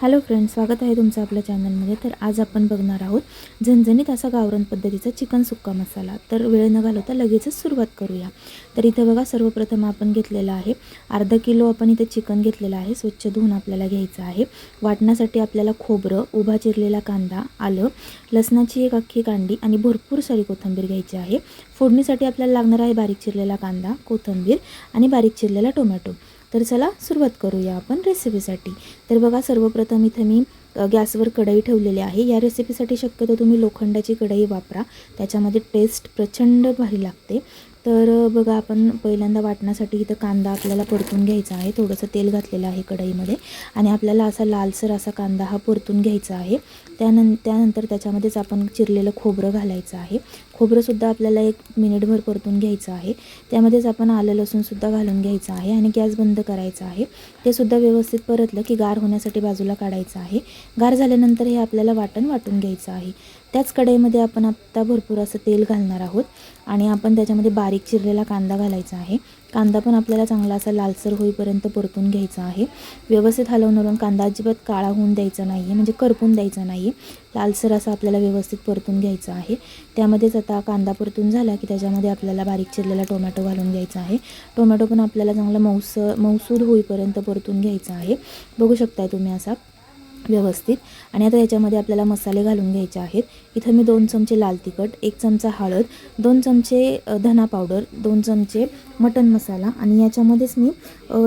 Hello friends स्वागत आहे तुमचं आपल्या चॅनलमध्ये. तर आज आपण बघणार आहोत झणझणीत असा गावरान पद्धतीचा चिकन सुक्का मसाला. तर वेळ न घालवता लगेचच सुरुवात करूया. तर इथं बघा सर्वप्रथम आपण घेतलेला आहे. अर्धा किलो आपण इथे चिकन घेतलेलं आहे. स्वच्छ धुवून आपल्याला घ्यायचं आहे. वाटण्यासाठी आपल्याला खोबरं उभा चिरलेला कांदा आलं लसणाची एक अख्खी कांडी आणि भरपूर सारी कोथिंबीर घ्यायची आहे. फोडणीसाठी आपल्याला लागणार आहे बारीक चिरलेला कांदा कोथिंबीर आणि बारीक चिरलेला टोमॅटो. तर चला सुरुवात करूया आपण रेसिपीसाठी तर बघा सर्वप्रथम इथं मी गॅसवर कढई ठेवलेली आहे. या रेसिपीसाठी शक्यतो तुम्ही लोखंडाची कढई वापरा. त्याच्यामध्ये टेस्ट प्रचंड भारी लागते. तर बघा आपण पहिल्यांदा वाटण्यासाठी इथं कांदा आपल्याला परतून घ्यायचा आहे. थोडंसं तेल घातलेलं आहे कढईमध्ये. आणि आपल्याला असा लालसर असा कांदा हा परतून घ्यायचा आहे. त्यानं त्यानंतर त्याच्यामध्येच आपण चिरलेलं खोबरं घालायचं आहे. खोबरंसुद्धा आपल्याला एक मिनिटभर परतून घ्यायचं आहे. त्यामध्येच आपण आलं लसूणसुद्धा घालून घ्यायचं आहे आणि गॅस बंद करायचा आहे. ते सुद्धा व्यवस्थित परतलं की गार होण्यासाठी बाजूला काढायचं आहे. गार झाल्यानंतर हे आपल्याला वाटण वाटून घ्यायचं आहे. त्याच कढईमध्ये आपण आत्ता भरपूर असं तेल घालणार आहोत आणि आपण त्याच्यामध्ये बारीक चिरलेला कांदा घालायचा आहे. कांदा पण आपल्याला चांगला असा लालसर होईपर्यंत परतून घ्यायचा आहे. व्यवस्थित हलवून हलवून कांदा अजिबात काळा होऊन द्यायचा नाही आहे म्हणजे करपून द्यायचा नाही आहे लालसर असा आपल्याला व्यवस्थित परतून घ्यायचा आहे. त्यामध्येच आता कांदा परतून झाला की त्याच्यामध्ये आपल्याला बारीक चिरलेला टोमॅटो घालून घ्यायचा आहे. टोमॅटो पण आपल्याला चांगला मौस मौसूद होईपर्यंत परतून घ्यायचा आहे. बघू शकताय तुम्ही असा. व्यवस्थित. आणि आता याच्यामध्ये आपल्याला मसाले घालून घ्यायचे आहेत. इथं मी दोन चमचे लाल तिखट एक चमचा हळद दोन चमचे धना पावडर दोन चमचे मटन मसाला आणि याच्यामध्येच मी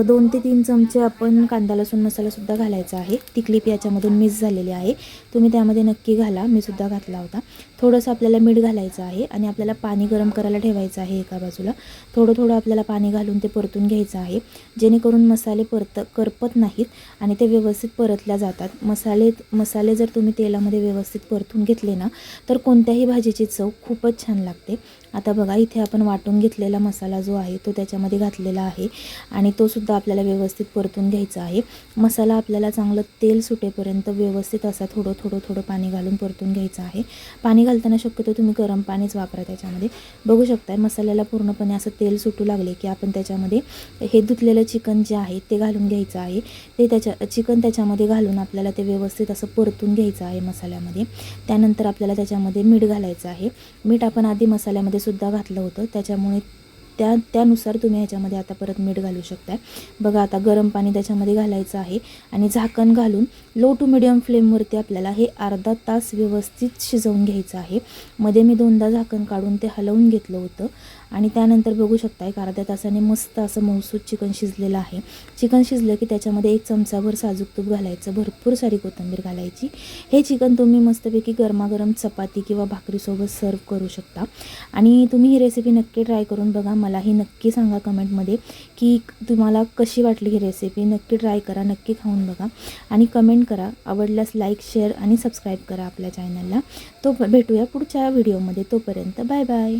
दोन ते तीन चमचे आपण कांदा लसूण मसालासुद्धा घालायचा आहे. ती क्लिप याच्यामधून मिस झालेली आहे. तुम्ही त्यामध्ये नक्की घाला. मी सुद्धा घातला होता. थोडंसं आपल्याला मीठ घालायचं आहे आणि आपल्याला पाणी गरम करायला ठेवायचं आहे एका बाजूला. थोडं थोडं आपल्याला पाणी घालून ते परतून घ्यायचं आहे. जेणेकरून मसाले परत करपत नाहीत आणि ते व्यवस्थित परतल्या जातात. मसाले मसाले जर तुम्ही तेलामध्ये व्यवस्थित परतून घेतले ना तर कोणत्याही भाजीची चव खूपच छान लागते. आता बघा इथे आपण वाटून घेतलेला मसाला जो आहे तो त्याच्यामध्ये घातलेला आहे आणि तो सुद्धा आपल्याला व्यवस्थित परतून घ्यायचा आहे. मसाला आपल्याला चांगलं तेल सुटेपर्यंत व्यवस्थित असा थोडं थोडं थोडं पाणी घालून परतून घ्यायचं आहे. पाणी घालताना शक्यतो तुम्ही गरम पाणीच वापरा त्याच्यामध्ये. बघू शकताय मसाल्याला पूर्णपणे असं तेल सुटू लागले की आपण त्याच्यामध्ये हे धुतलेलं चिकन जे आहे ते घालून घ्यायचं आहे. ते त्याच्या चिकन त्याच्यामध्ये घालून आपल्याला ते व्यवस्थित असं परतून घ्यायचं आहे मसाल्यामध्ये. त्यानंतर आपल्याला त्याच्यामध्ये मीठ घालायचं आहे. मीठ आपण आधी मसाल्यामध्ये सुद्धा घातलं होतं. त्याच्यामुळे त्या त्यानुसार तुम्ही ह्याच्यामध्ये आता परत मीठ घालू शकता बघा आता गरम पाणी त्याच्यामध्ये घालायचं आहे आणि झाकण घालून लो टू मिडियम फ्लेमवरती आपल्याला हे अर्धा तास व्यवस्थित शिजवून घ्यायचं आहे. मध्ये मी दोनदा झाकण काढून ते हलवून घेतलं होतं. आणि त्यानंतर बघू शकता एक अर्ध्या तासाने मस्त असं मौसूद चिकन शिजलेलं आहे. चिकन शिजलं की त्याच्यामध्ये एक चमचाभर साजूक तूप घालायचं भरपूर सारी कोथिंबीर घालायची. हे चिकन तुम्ही मस्तपैकी गरमागरम चपाती किंवा भाकरीसोबत सर्व करू शकता. आणि तुम्ही ही रेसिपी नक्की ट्राय करून बघा मलाही नक्की सांगा कमेंटमध्ये की तुम्हाला कशी वाटली ही रेसिपी नक्की ट्राय करा नक्की खाऊन बघा. आणि कमेंट करा. आवडल्यास लाईक शेअर आणि सबस्क्राईब करा आपल्या चॅनलला तो भेटूया पुढच्या व्हिडिओमध्ये तोपर्यंत बाय बाय